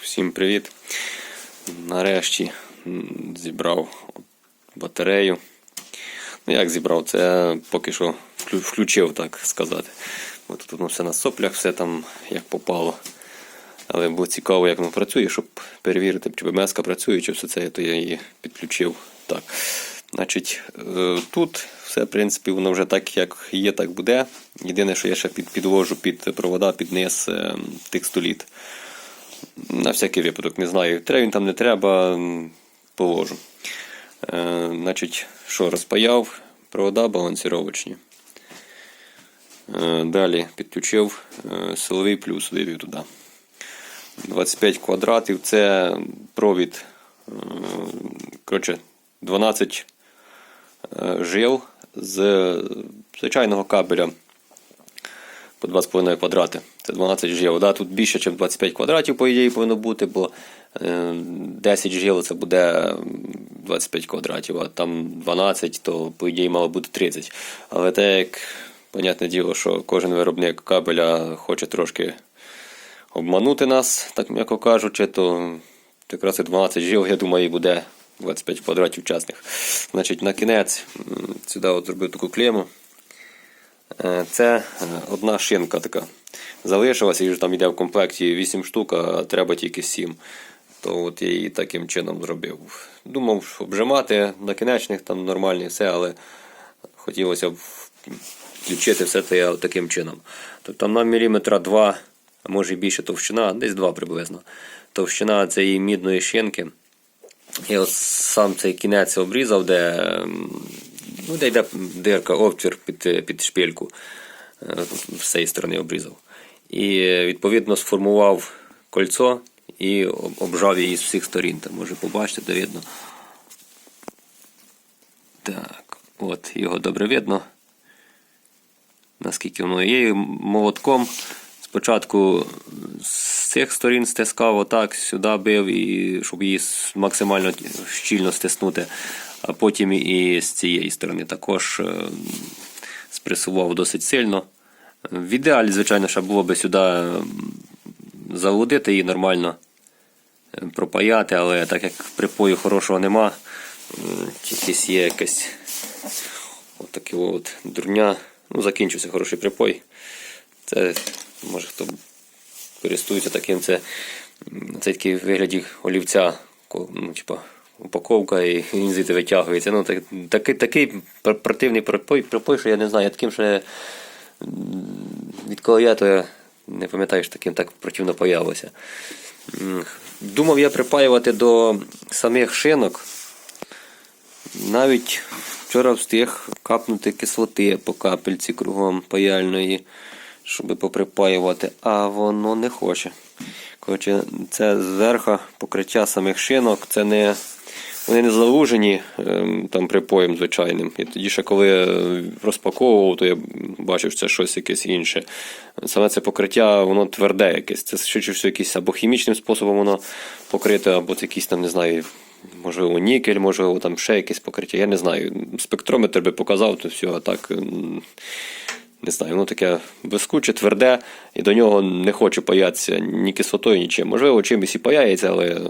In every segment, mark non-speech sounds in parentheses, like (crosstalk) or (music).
Всім привіт. Нарешті зібрав батарею. Ну як зібрав? Це поки що включив, так сказати. Бо тут воно все на соплях, все там як попало. Але було цікаво, як воно працює, щоб перевірити, чи БМС працює, чи все це, то я її підключив. Так. Значить, е, тут все, в принципі, воно вже так, як є, так буде. Єдине, що я ще підвожу під провода, під низ е, тих століт. На всякий випадок, не знаю, треба він там не треба, положу. Е, значить, що, розпаяв провода балансіровочні. Е, далі підключив е, силовий плюс, вивів туди. 25 квадратів це провід. е, Коротше, 12 е, жил з звичайного кабеля по 2,5 квадрати. Це 12 жил. Да? Тут більше, ніж 25 квадратів, по ідеї, повинно бути, бо е, 10 жил це буде 25 квадратів, а там 12, то по ідеї мало бути 30. Але те, як, понятне діло, що кожен виробник кабеля хоче трошки обманути нас, так м'яко кажучи, то якраз і 12 жил, я думаю, і буде 25 квадратів часних. Значить, на кінець сюди от зробив таку клему. Е, Це е, одна шинка така. Залишилася, вже там йде в комплекті 8 штук, а треба тільки 7. То от я її таким чином зробив. Думав обжимати накінечних там нормальні все, але хотілося б включити все це таким чином. Тобто там на міліметра 2, а може і більше товщина, десь 2 приблизно. Товщина цієї мідної шинки. Я от сам цей кінець обрізав, де, ну, де йде дирка, отвір під, під шпильку. Е, З цієї сторони обрізав. І е, відповідно сформував кольцо і обжав її з всіх сторін. Там може побачити, де видно. Так, от його добре видно. Наскільки воно є. Молотком спочатку з цих сторін стискав отак, сюди бив, і щоб її максимально щільно стиснути. А потім і з цієї сторони також е, спресував досить сильно. В ідеалі, звичайно, ще було би сюди заводити її нормально е, пропаяти, але так як припою хорошого нема, м, якийсь є якась отаке от дурня. Ну, закінчився хороший припой. Це може хто користується таким, це, це такий вигляді олівця, ну, типа, упаковка і він звідти витягується. Ну, так, такий, такий противний припой, припой, що я не знаю, я таким ще м, відколи я, то я не пам'ятаю, що таким так противно появилося. Думав я припаювати до самих шинок. Навіть вчора встиг капнути кислоти по капельці кругом паяльної, щоб поприпаювати, а воно не хоче. Коротше, це зверху покриття самих шинок, це не. Вони не залужені ем, там припоєм звичайним. І тоді ще коли розпаковував, то я бачив, що це щось якесь інше. Саме це покриття, воно тверде якесь. Це все якийсь або хімічним способом воно покрите, або це якийсь там, не знаю, можливо, нікель, можливо, там ще якесь покриття. Я не знаю. Спектрометр би показав, то все, а так. Не знаю, воно таке блискуче, тверде, і до нього не хоче паятися ні кислотою, нічим. Можливо, чимось і паяється, але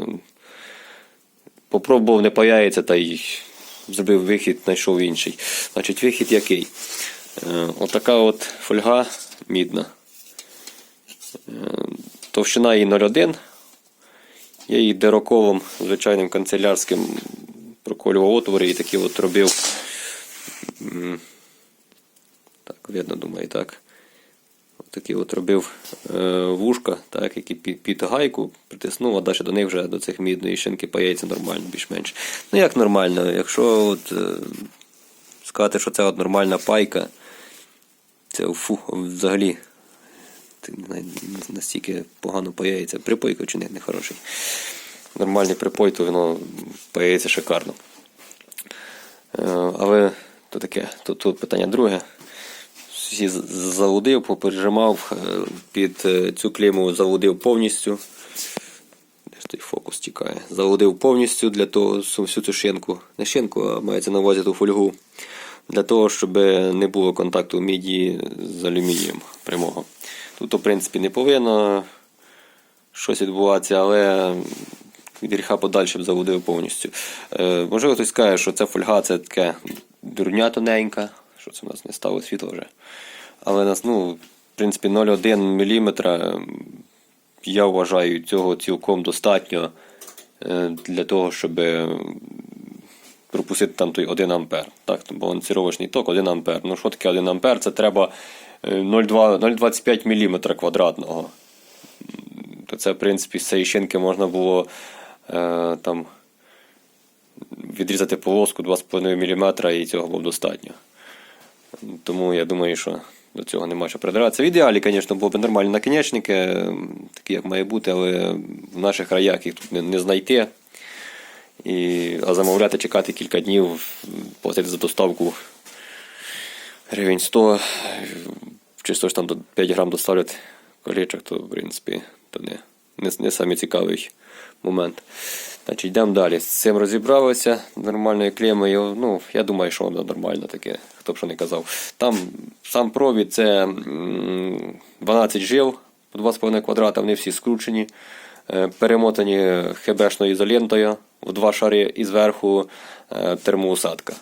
попробував, не паяється, та й зробив вихід, знайшов інший. Значить, вихід який? Е, Отака от фольга мідна. Е, Товщина її 0,1. Я її дероколом, звичайним канцелярським проколював отвори і такі от робив. Так, видно, думаю, так. Такі от робив е, вушка, так, які під, гайку притиснув, а далі до них вже до цих мідної шинки паяється нормально, більш-менш. Ну як нормально, якщо от, е, сказати, що це от нормальна пайка, це фу, взагалі настільки погано паяється. Припой, чи не, не хороший. Нормальний припой, то воно паяється шикарно. Е, Але то таке, тут, тут питання друге. Всі заводив, попережимав е, під е, цю клейму заводив повністю. Де ж той фокус тікає? Заводив повністю для того, всю цю шинку. Не шинку, а мається на увазі ту фольгу. Для того, щоб не було контакту міді з алюмінієм прямого. Тут, в принципі, не повинно щось відбуватися, але від гріха подальше б заводив повністю. Е, можливо, хтось скаже, що ця фольга це таке дурня тоненька, що це в нас не стало світло вже. Але нас, ну, в принципі, 0,1 мм, я вважаю, цього цілком достатньо е, для того, щоб пропустити там той 1 ампер. Так, балансировочний ток 1 ампер. Ну що таке 1 ампер? Це треба е, 0,2 0,25 мм квадратного. То це, в принципі, з цієї шинки можна було е, там відрізати полоску 2,5 мм і цього було достатньо. Тому я думаю, що до цього нема що придиратися. В ідеалі, звісно, було б нормальні наконечники, такі як має бути, але в наших краях їх тут не, знайти. І, а замовляти, чекати кілька днів, платити за доставку гривень 100, чисто ж там до 5 грам доставлять колечок, то в принципі то не, не, не самий цікавий момент. Значить, йдемо далі. З цим розібралися нормальною клемою. Ну, я думаю, що воно нормально таке, хто б що не казав. Там сам провід це 12 жил по 2,5 квадрата, вони всі скручені, е, перемотані хебешною ізолентою в два шари і зверху е, термоусадка.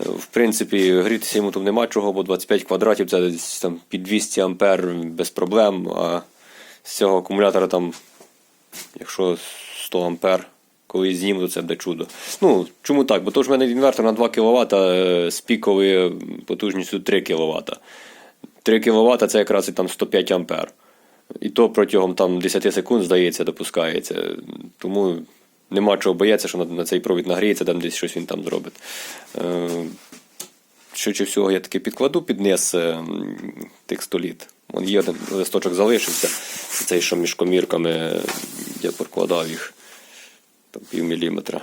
Е, В принципі, грітися йому тут нема чого, бо 25 квадратів це там під 200 ампер без проблем. А з цього акумулятора там, якщо 100 ампер, коли то це буде чудо. Ну, чому так? Бо то ж в мене інвертор на 2 кВт з піковою потужністю 3 кВт. 3 кВт це якраз і там 105 ампер. І то протягом там 10 секунд, здається, допускається. Тому нема чого боятися, що на, цей провід нагріється, там десь щось він там зробить. Е, Швидше всього, я таки підкладу під низ е, м, текстоліт. Вон є один листочок залишився. Цей, що між комірками я прокладав їх там пів міліметра.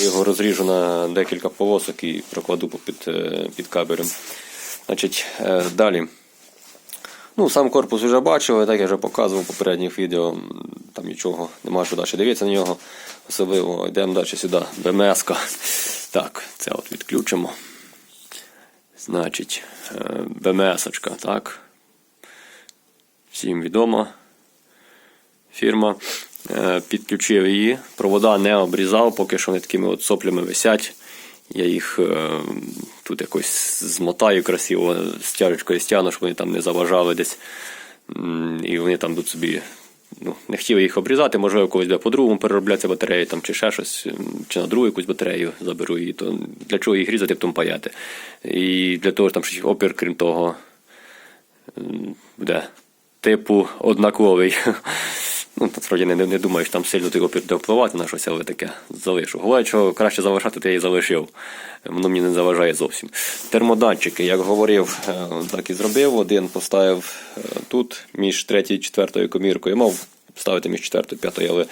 Я Його розріжу на декілька полосок і прокладу під, е, під кабелем. Значить, е, далі. Ну, сам корпус вже бачили, так я вже показував в попередніх відео. Там нічого нема що далі дивитися на нього. Особливо йдемо далі сюди. БМС. -ка. Так, це от відключимо. Значить, БМС, так. Всім відомо. Фірма. Е, Підключив її. Провода не обрізав, поки що вони такими от соплями висять. Я їх е, тут якось змотаю красиво, стяжечкою стягну, щоб вони там не заважали десь. І вони там будуть собі. Ну, не хотів їх обрізати, можливо, когось буде по-другому переробляться батареї, там, чи ще щось, чи на другу якусь батарею заберу її, то для чого їх різати, потім паяти. І для того, там ще опір, крім того, буде типу однаковий. (laughs) Ну, насправді не, не думаю, що там сильно ти впливати на щось, але таке залишу. Головне, що краще залишати, то і залишив. Воно мені не заважає зовсім. Термодатчики, як говорив, е, так і зробив. Один поставив е, тут між третьою і четвертою коміркою. Мав ставити між четвертою і п'ятою, але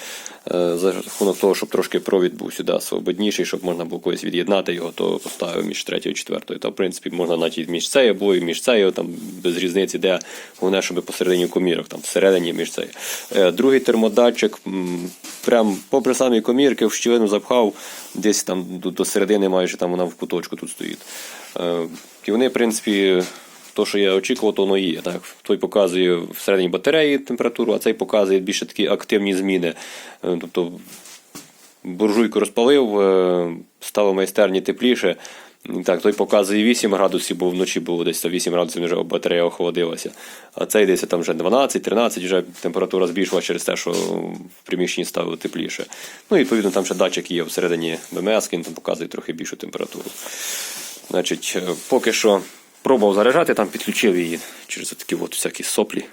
е, за рахунок того, щоб трошки провід був сюди свободніший, щоб можна було колись від'єднати його, то поставив між третьою і четвертою. Та, в принципі, можна навіть між цією обоє, між цією, там без різниці, де головне, щоб посередині комірок, там всередині між цією. Е, Другий термодатчик, м, прям попри самі комірки, в щілину запхав, десь там до, до середини майже там вона в куточку тут стоїть. Е, І вони, в принципі, то, що я очікував, то воно є. Так? Той показує всередині батареї температуру, а цей показує більше такі активні зміни. Е, Тобто буржуйку розпалив, е, стало майстерні тепліше. Так, той показує 8 градусів, бо вночі було десь 8 градусів, вже батарея охолодилася. А цей десь там вже 12-13, вже температура збільшилася через те, що в приміщенні стало тепліше. Ну і відповідно там ще датчик є всередині БМС, він там показує трохи більшу температуру. Значить, е, поки що пробував заряджати, там підключив її через такі от всякі соплі.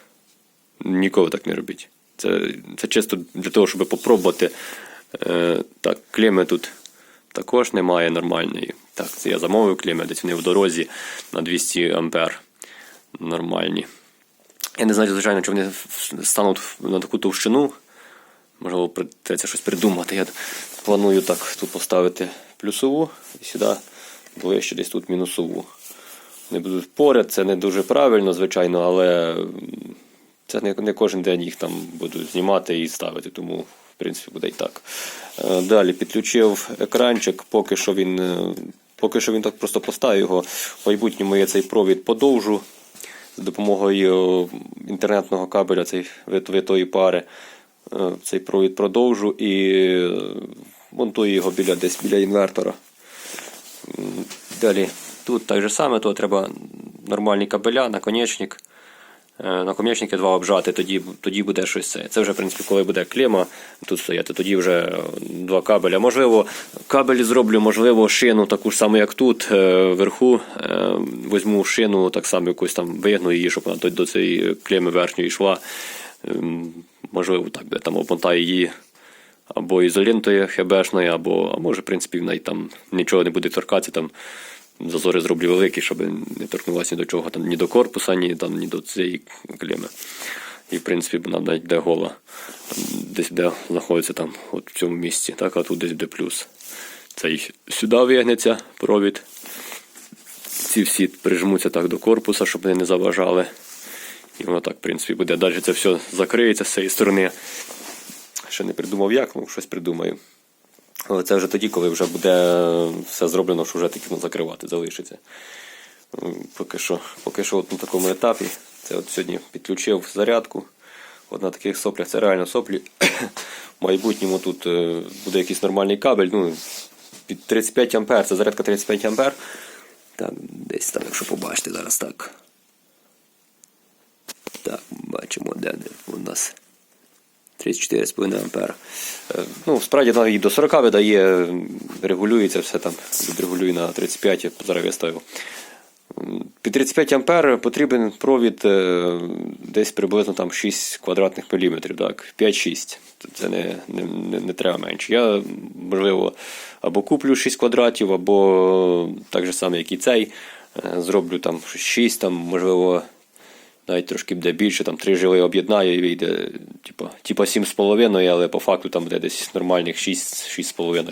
Ніколи так не робіть. Це, це чисто для того, щоб попробувати. Е, так, клеми тут також немає нормальної. Так, це я замовив клеми, десь вони в дорозі на 200 ампер. Нормальні. Я не знаю, звичайно, чи вони стануть на таку товщину. Можливо, придеться щось придумати. Я планую так тут поставити плюсову і сюди ближче десь тут мінусову. Вони будуть поряд, це не дуже правильно, звичайно, але це не, не кожен день їх там буду знімати і ставити, тому в принципі буде і так. Е, Далі підключив екранчик, поки що він, е, поки що він так просто поставив його. В майбутньому я цей провід подовжу за допомогою інтернетного кабеля цей витої пари е, цей провід продовжу і е, монтую його біля десь біля інвертора. Далі тут так же саме, то треба нормальні кабеля, наконечник. Е, Наконечники два обжати, тоді, тоді буде щось це. Це вже, в принципі, коли буде клема тут стояти, тоді вже два кабеля. Можливо, кабель зроблю, можливо, шину таку ж саму, як тут, е, вверху. Е, Візьму шину, так само якусь там вигну її, щоб вона до- цієї клеми верхньої йшла. Ем, Можливо, так буде там обмотаю її або ізолентою хебешною, або, а може, в принципі, навіть там нічого не буде торкатися. Там зазори зроблю великі, щоб не торкнулося ні до чого, там, ні до корпуса, ні, там, ні до цієї клеми. І, в принципі, вона навіть де гола. Десь де знаходиться там, от в цьому місці, так, а тут десь буде плюс. Цей сюди вигнеться провід. Ці всі прижмуться так до корпуса, щоб вони не заважали. І воно так, в принципі, буде. Далі це все закриється з цієї сторони. Ще не придумав як, ну щось придумаю. Але це вже тоді, коли вже буде все зроблено, що вже тільки ну, закривати залишиться. Поки що, поки що от на такому етапі. Це от сьогодні підключив зарядку. От на таких соплях це реально соплі. (coughs) В майбутньому тут е, буде якийсь нормальний кабель. Ну, під 35 ампер, це зарядка 35 ампер. Так, десь там, якщо побачите зараз так. Так, бачимо, де, де у нас 34,5 ампер. Е, Ну, справді вона і до 40 видає, регулюється все там, відрегулює на 35, я зараз виставив. М, Під 35 ампер потрібен провід е, десь приблизно там 6 квадратних міліметрів, так, 5-6. Це не, не, не, не треба менше. Я, можливо, або куплю 6 квадратів, або так же саме, як і цей. е, Зроблю там 6, там, можливо, навіть трошки буде більше, там три жили об'єднаю і вийде, типу, типу 7,5, але по факту там буде десь нормальних 6, 6,5.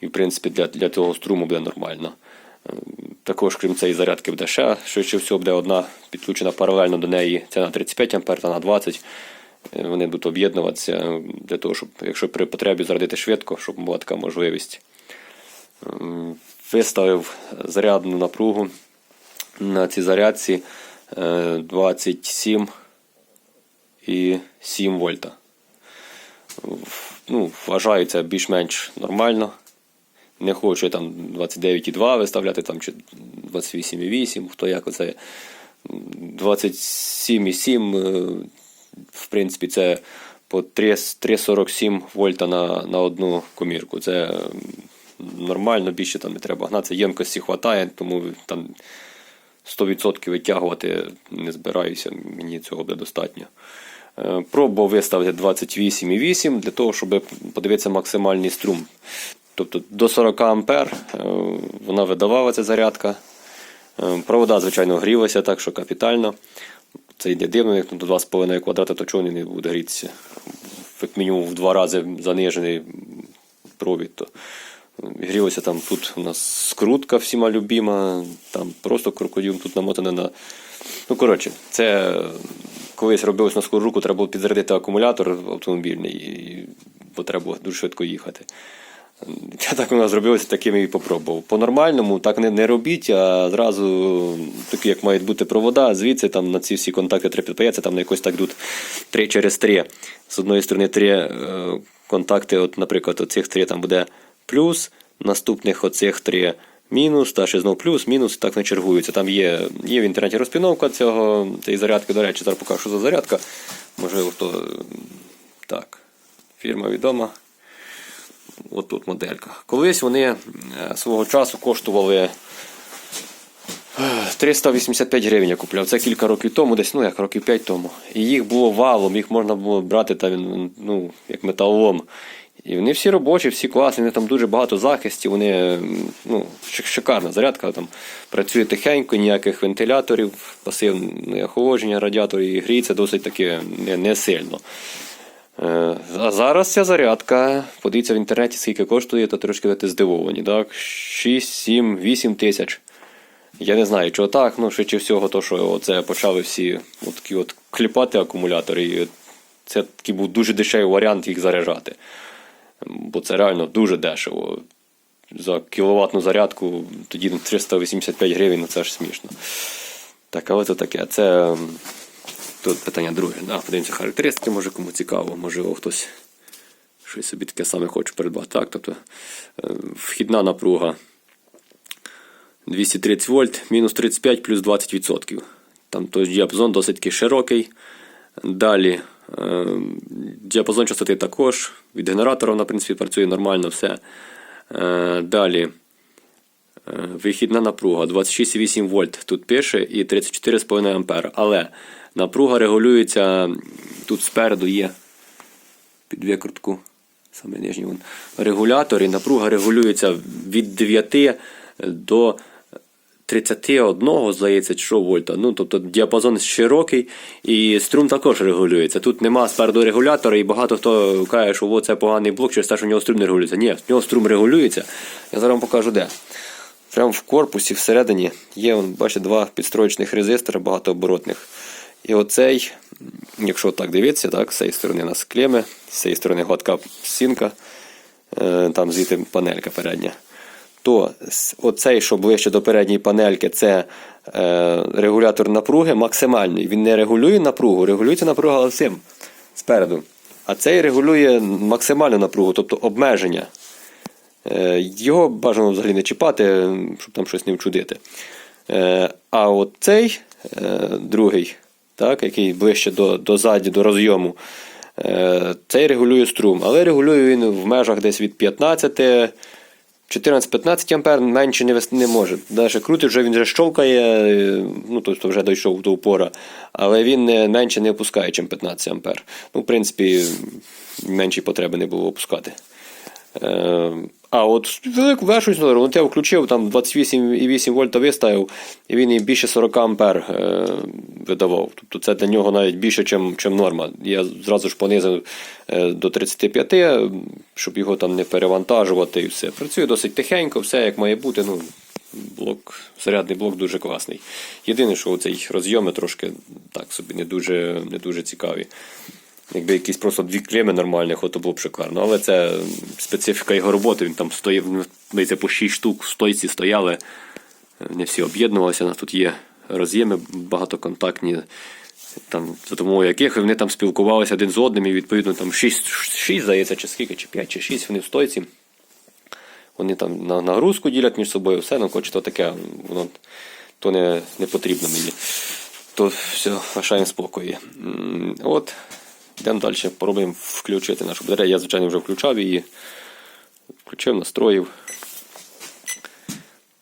І в принципі для, для цього струму буде нормально. Е, Також, крім цієї зарядки, буде ще швидше всього буде одна підключена паралельно до неї. Це на 35 ампер та на 20. Е, Вони будуть об'єднуватися е, для того, щоб, якщо при потребі зарядити швидко, щоб була така можливість. Ем, Виставив зарядну напругу на цій зарядці е, 27 і 7 вольта. Ну, вважаю це більш-менш нормально. Не хочу там 29,2 виставляти там, чи 28,8, хто як оце. 27,7, е, в принципі, це по 3,47 вольта на, на одну комірку. Це нормально, більше там не треба гнатися. Ємкості вистачає, тому там 100% витягувати не збираюся, мені цього буде достатньо. Е, Пробував виставити 28,8 для того, щоб подивитися максимальний струм. Тобто до 40 ампер е, вона видавала ця зарядка. Е, Провода, звичайно, грілися так, що капітально. Це йде дивно, як до 2,5 квадрата, то чого не буде грітися. Як мінімум в два рази занижений провід. То грілося там тут у нас скрутка всіма любима, там просто крокодил тут намотане на. Ну, коротше, це колись робилось на скору руку, треба було підзарядити акумулятор автомобільний, і, бо треба було дуже швидко їхати. Я так у нас зробилося, таким і попробував. По-нормальному так не, не робіть, а зразу такі, як мають бути провода, звідси там на ці всі контакти треба підпаятися, там на якось так йдуть 3 через 3. З одної сторони три е, контакти, от, наприклад, оцих три там буде плюс, наступних оцих три мінус, та ще знов плюс, мінус, так не чергуються. Там є, є в інтернеті розпіновка цього, цієї зарядки, до речі, зараз покажу, що за зарядка. Можливо, хто е, так, фірма відома. От тут моделька. Колись вони е, свого часу коштували е, 385 гривень я купляв. Це кілька років тому, десь, ну як років 5 тому. І їх було валом, їх можна було брати там, ну, як металолом. І вони всі робочі, всі класні, вони там дуже багато захистів, вони ну, шикарна зарядка, там працює тихенько, ніяких вентиляторів, пасивне охолодження радіаторів і гріється досить таки не, сильно. Е, А зараз ця зарядка, подивіться в інтернеті, скільки коштує, то трошки будете здивовані. Так? 6, 7, 8 тисяч. Я не знаю, чого так, ну швидше всього, то, що оце почали всі от от кліпати акумулятори. І це такий був дуже дешевий варіант їх заряджати. Бо це реально дуже дешево. За кіловатну зарядку тоді 385 гривень, ну це ж смішно. Так, але це таке. Це тут питання друге. Да, подивимося характеристики, може кому цікаво, можливо, хтось щось собі таке саме хоче придбати. Так, тобто е, вхідна напруга 230 вольт, мінус 35 плюс 20%. Там той діапазон досить широкий. Далі діапазон частоти також. Від генератора, вона, принципі, працює нормально все. Е, далі. Е, Вихідна напруга 26,8 вольт тут пише і 34,5 ампер. Але напруга регулюється тут спереду є під викрутку. Саме нижній вон. Регулятор і напруга регулюється від 9 до 31, здається, що вольта. Ну, тобто діапазон широкий і струм також регулюється. Тут нема спереду регулятора, і багато хто каже, що «О, це поганий блок, через те, що в нього струм не регулюється. Ні, в нього струм регулюється. Я зараз вам покажу де. Прямо в корпусі всередині є, бачите, два підстроєчних резистора багатооборотних. І оцей, якщо так дивитися, так, з цієї сторони у нас клеми, з цієї сторони гладка стінка, е, там звідти панелька передня. То оцей, що ближче до передньої панельки, це е, регулятор напруги максимальний. Він не регулює напругу, регулюється напруга цим спереду. А цей регулює максимальну напругу, тобто обмеження. Е, Його бажано взагалі не чіпати, щоб там щось не вчудити. Е, А от цей другий, так, який ближче до, до заді, до розйому, цей регулює струм. Але регулює він в межах десь від 15. 14-15 ампер менше не, вести не може. Далі крутить, вже він вже щолкає, е, ну тобто вже дійшов до упора, але він менше не опускає, ніж 15 ампер. Ну, в принципі, менші потреби не було опускати. Е, а от велику вершу інсуляру, от я включив там 28,8 вольта виставив, і він і більше 40 ампер е, видавав. Тобто це для нього навіть більше, ніж норма. Я зразу ж понизив е, до 35, щоб його там не перевантажувати і все. Працює досить тихенько, все як має бути. Ну, блок, зарядний блок дуже класний. Єдине, що цей розйоми трошки так собі не дуже, не дуже цікаві. Якби якісь просто дві клеми нормальних, то було б шикарно. Але це специфіка його роботи. Він там стоїв, ну, здається, по 6 штук в стойці стояли. Не всі об'єднувалися. У нас тут є роз'єми багатоконтактні, там, за допомогою яких вони там спілкувалися один з одним, і відповідно там 6, 6 здається, чи скільки, чи 5, чи 6 вони в стойці. Вони там на нагрузку ділять між собою, все, ну хоч то таке, воно то не, не потрібно мені. То все, лишаємо спокої. От, йдемо далі, пробуємо включити нашу батарею. Я, звичайно, вже включав її. Включив, настроїв.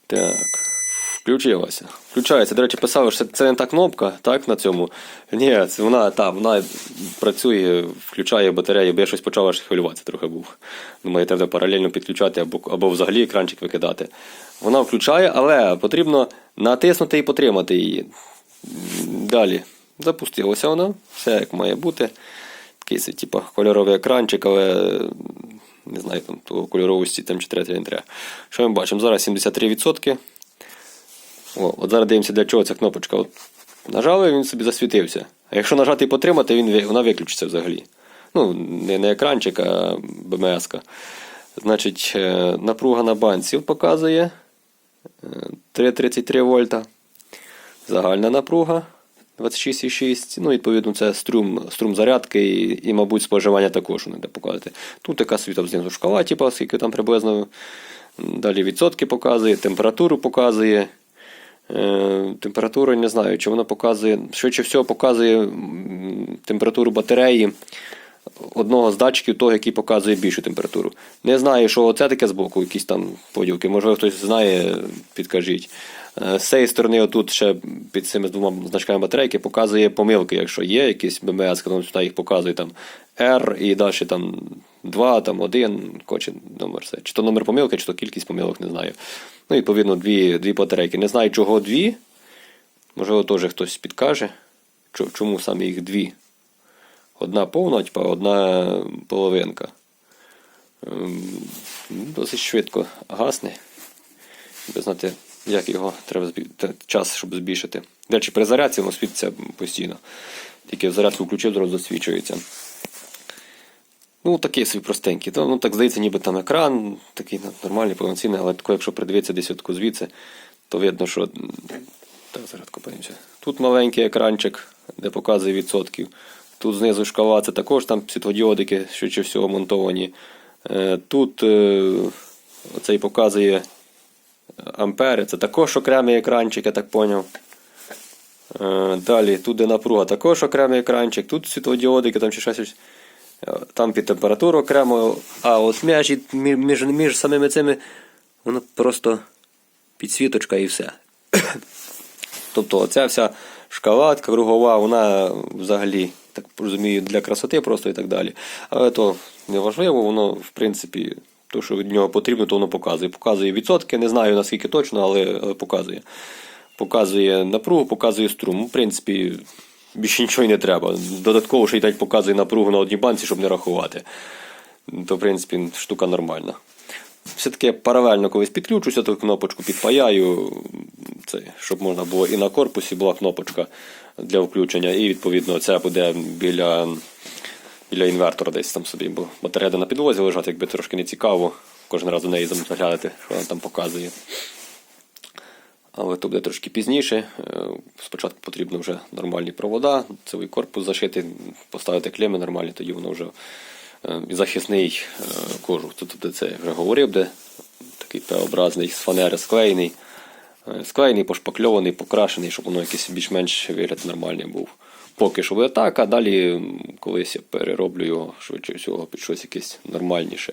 Так. Включилася. Включається. До речі, писали, що це не та кнопка, так, на цьому. Ні, це вона та, вона працює, включає батарею, бо я щось почав аж хвилюватися трохи був. Думаю, треба паралельно підключати або, або взагалі екранчик викидати. Вона включає, але потрібно натиснути і потримати її. Далі. Запустилася вона, все як має бути. Такий типу, кольоровий екранчик, але не знаю, там того кольоровості там чи третя треба. Що ми бачимо? Зараз 73%. О, от зараз дивимося, для чого ця кнопочка. От нажали, він собі засвітився. А якщо нажати і потримати, він, вона виключиться взагалі. Ну, не, не екранчик, а БМС. -ка. Значить, е, напруга на банці показує е, 3,33 вольта. Загальна напруга 26,6. Ну, відповідно, це струм, струм зарядки і, і, мабуть, споживання також не показати. Тут така світа знизу шкала, типу, скільки там приблизно. Далі відсотки показує, температуру показує. Е, температуру не знаю, чи вона показує. Швидше всього показує температуру батареї одного з датчиків, того, який показує більшу температуру. Не знаю, що це таке збоку, якісь там поділки. Можливо, хтось знає, підкажіть. Е, З цієї сторони, отут ще під цими двома значками батарейки показує помилки, якщо є якісь БМС, коли сюди їх показує там R і далі там 2, там 1, хоче номер все. Чи то номер помилки, чи то кількість помилок, не знаю. Ну, відповідно, дві, дві батарейки. Не знаю, чого дві. Можливо, теж хтось підкаже, чому саме їх дві. Одна повна, типа одна половинка. Ем, Досить швидко гасне. Ви знаєте, як його треба час, щоб збільшити. До речі, при зарядці воно світиться постійно. Тільки в зарядку включив, зразу засвічується. Ну, такий собі простенький. Ну, так здається, ніби там екран, такий нормальний, повноцінний, але тако, якщо придивитися десь звідси, то видно, що Так, зарядку подивимося. Тут маленький екранчик, де показує відсотків. Тут знизу шкала, це також там світлодіодики, швидше всього монтовані. Е, Тут е, оцей показує ампери, це також окремий екранчик, я так поняв. Е, Далі, тут де напруга, також окремий екранчик, тут світлодіодики, там ще щось. Е, Там під температуру окремо, а от між, між, між, самими цими воно просто підсвіточка і все. (coughs) Тобто оця вся шкала кругова, вона взагалі, так розумію, для красоти просто і так далі. Але то не важливо, воно, в принципі, то, що від нього потрібно, то воно показує. Показує відсотки, не знаю наскільки точно, але, але показує. Показує напругу, показує струм. В принципі, більше нічого й не треба. Додатково ще й дать показує напругу на одній банці, щоб не рахувати. То, в принципі, штука нормальна. Все-таки я паралельно колись підключуся, ту кнопочку підпаяю, це, щоб можна було і на корпусі була кнопочка для включення, і відповідно це буде біля, біля інвертора десь там собі, бо батарея на підлозі лежать, якби трошки не цікаво. Кожен раз до неї заглядати, що вона там показує. Але то буде трошки пізніше. Е, Спочатку потрібно вже нормальні провода, цілий корпус зашити, поставити клеми нормальні, тоді воно вже е, захисний е, кожух. Тут де це вже говорив, де такий Т-образний з фанери склеєний. Склеєний, пошпакльований, покрашений, щоб воно якийсь більш-менш вигляд нормальний був. Поки що буде так, а далі колись я перероблю його швидше всього під щось якесь нормальніше.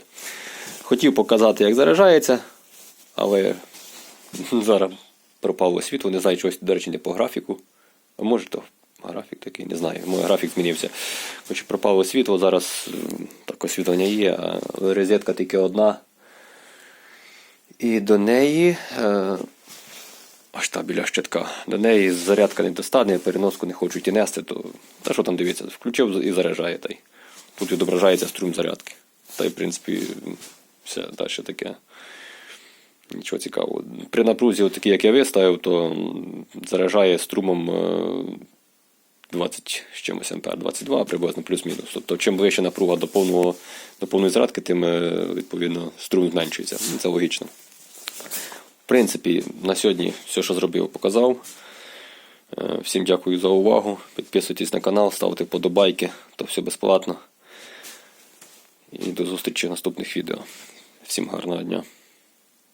Хотів показати, як заряджається, але (laughs) зараз пропало світло, не знаю, чогось, до речі, не по графіку. А може то графік такий, не знаю. Мой графік змінився. Хоч пропало світло, зараз так освітлення є, а розетка тільки одна. І до неї. Е, аж та біля щитка. До неї зарядка не достане, переноску не хочуть і нести, то та що там дивіться, включив і заряджає. Та й. Тут відображається струм зарядки. Та й, в принципі, все далі таке. Нічого цікавого. При напрузі, такі, як я виставив, то заряджає струмом е, 20 з чимось ампер, 22 приблизно плюс-мінус. Тобто, чим ближче напруга до повного до повної зарядки, тим е, відповідно струм зменшується. Це логічно. Принципі, на сьогодні все, що зробив, показав. Е, Всім дякую за увагу. Підписуйтесь на канал, ставте подобайки, то все безплатно. І до зустрічі в наступних відео. Всім гарного дня.